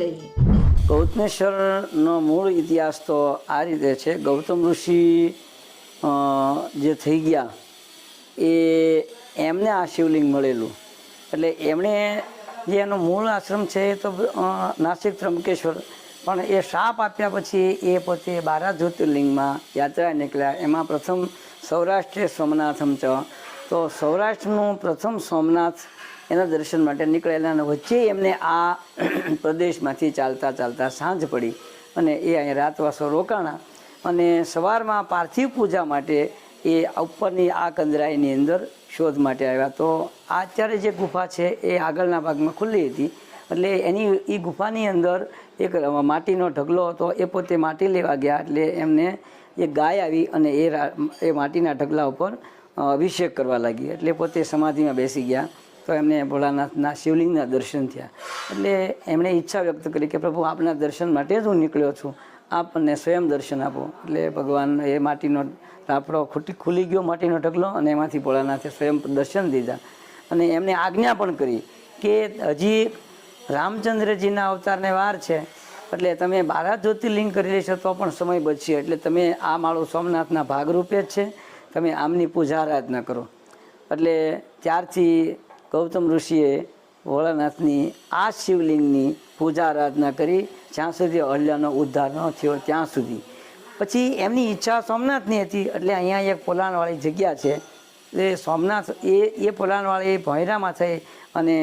લઈએ. ગૌતમેશ્વરનો મૂળ ઇતિહાસ તો આ રીતે છે. ગૌતમ ઋષિ જે થઈ ગયા, એ એમને આ શિવલિંગ મળેલું. એટલે એમણે જે એનો મૂળ આશ્રમ છે એ તો નાસિક ત્રંબકેશ્વર. પણ એ શાપ આપ્યા પછી એ પોતે બારા જ્યોતિર્લિંગમાં યાત્રા નીકળ્યા. એમાં પ્રથમ સૌરાષ્ટ્રીય સોમનાથમ ચ. તો સૌરાષ્ટ્રનું પ્રથમ સોમનાથ એના દર્શન માટે નીકળેલા અને વચ્ચે એમને આ પ્રદેશમાંથી ચાલતા ચાલતા સાંજ પડી અને એ અહીં રાતવાસો રોકાણા અને સવારમાં પાર્થિવ પૂજા માટે એ ઉપરની આ કંદરાઈની અંદર શોધ માટે આવ્યા. તો આ અત્યારે જે ગુફા છે એ આગળના ભાગમાં ખુલ્લી હતી. એટલે એની એ ગુફાની અંદર એક માટીનો ઢગલો હતો. એ પોતે માટી લેવા ગયા એટલે એમને એક ગાય આવી અને એ એ માટીના ઢગલા ઉપર અભિષેક કરવા લાગી. એટલે પોતે સમાધિમાં બેસી ગયા. તો એમને ભોળાનાથના શિવલિંગના દર્શન થયા. એટલે એમણે ઈચ્છા વ્યક્ત કરી કે પ્રભુ, આપના દર્શન માટે જ હું નીકળ્યો છું. આપ મને સ્વયં દર્શન આપો. એટલે ભગવાન એ માટીનો રાપડો ખૂટી, ખુલી ગયો, માટીનો ઢગલો અને એમાંથી ભોળાનાથે સ્વયં દર્શન દીધા. અને એમને આજ્ઞા પણ કરી કે હજી રામચંદ્રજીના અવતારને વાર છે. એટલે તમે બારા જ્યોતિર્લિંગ કરી લેશો તો પણ સમય બચશે. એટલે તમે આ માળો સોમનાથના ભાગરૂપે જ છે. તમે આમની પૂજા આરાધના કરો. એટલે ત્યારથી ગૌતમ ઋષિએ ભોળાનાથની આ શિવલિંગની પૂજા આરાધના કરી જ્યાં સુધી અહલ્યાનો ઉદ્ધાર ન થયો ત્યાં સુધી. પછી એમની ઈચ્છા સોમનાથની હતી, એટલે અહીંયા એક પોલાણવાળી જગ્યા છે. એ સોમનાથ, એ એ પોલાણવાળી ભોંયરામાં થઈ અને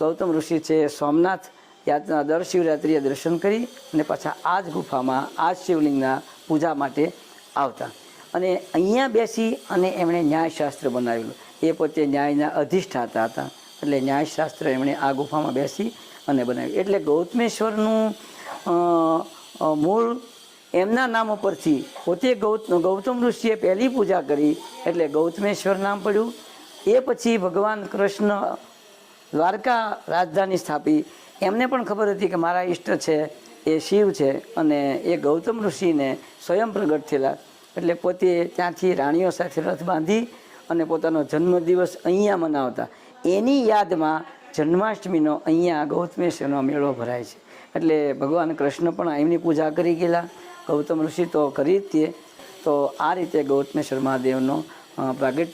ગૌતમ ઋષિ છે સોમનાથ યાત્રા, દર શિવરાત્રિએ દર્શન કરી અને પાછા આ જ ગુફામાં આ શિવલિંગના પૂજા માટે આવતા. અને અહીંયા બેસી અને એમણે ન્યાયશાસ્ત્ર બનાવેલું. એ પોતે ન્યાયના અધિષ્ઠાતા હતા. એટલે ન્યાયશાસ્ત્ર એમણે આ ગુફામાં બેસી અને બનાવ્યું. એટલે ગૌતમેશ્વરનું મૂળ એમના નામ ઉપરથી પોતે ગૌત, ગૌતમ ઋષિએ પહેલી પૂજા કરી. એટલે ગૌતમેશ્વર નામ પડ્યું. એ પછી ભગવાન કૃષ્ણ દ્વારકા રાજધાની સ્થાપી. એમને પણ ખબર હતી કે મારા ઈષ્ટ છે, એ શિવ છે અને એ ગૌતમ ઋષિને સ્વયં પ્રગટ થયેલા. એટલે પોતે ત્યાંથી રાણીઓ સાથે રથ બાંધી અને પોતાનો જન્મદિવસ અહીંયા મનાવતા. એની યાદમાં જન્માષ્ટમીનો અહીંયા ગૌતમેશ્વરનો મેળો ભરાય છે. એટલે ભગવાન કૃષ્ણ પણ એમની પૂજા કરી ગયેલા. ગૌતમ ઋષિ તો કરી જ તે. તો આ રીતે ગૌતમેશ્વર મહાદેવનો પ્રાગટ્ય